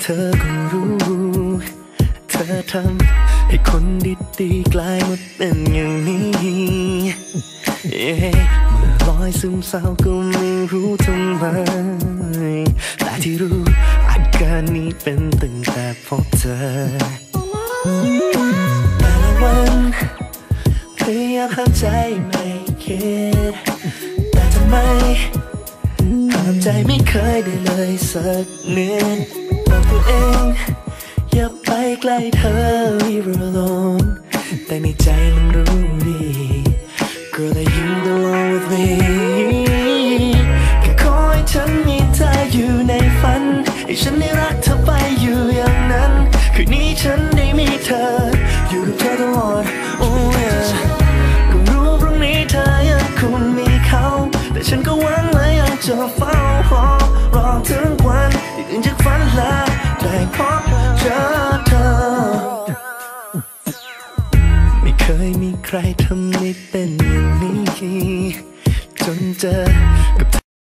เธอก็รู้ เธอทำให้คนดีๆกลายมาเป็นอย่างนี้เย้เมื่อลอยซึมเศร้าก็ไม่รู้ทำไม แต่ที่รู้อาการนี้เป็นตั้งแต่พบเธอแต่ละวันพยายามห้าใจไม่คิด แต่ทำไมห้ามใจไม่เคยได้เลยสักนิด บอกตัวเอง อย่าไปใกล้เธอ leave her alone แต่ในใจมันรู้ดี Girl that you belong with me แค่ขอให้ฉันมีเธออยู่ในฝัน ให้ฉันได้รักเธอไปอยู่อย่างนั้น คืนนี้ฉันได้มีเธอ อยู่กับเธอตลอด oh yeah ก็รู้พรุ่งนี้เธอยังคงมีเขา แต่ฉันก็หวังและยังจะเฝ้า ใครทำให้เป็นอย่างนี้ จนเจอกับ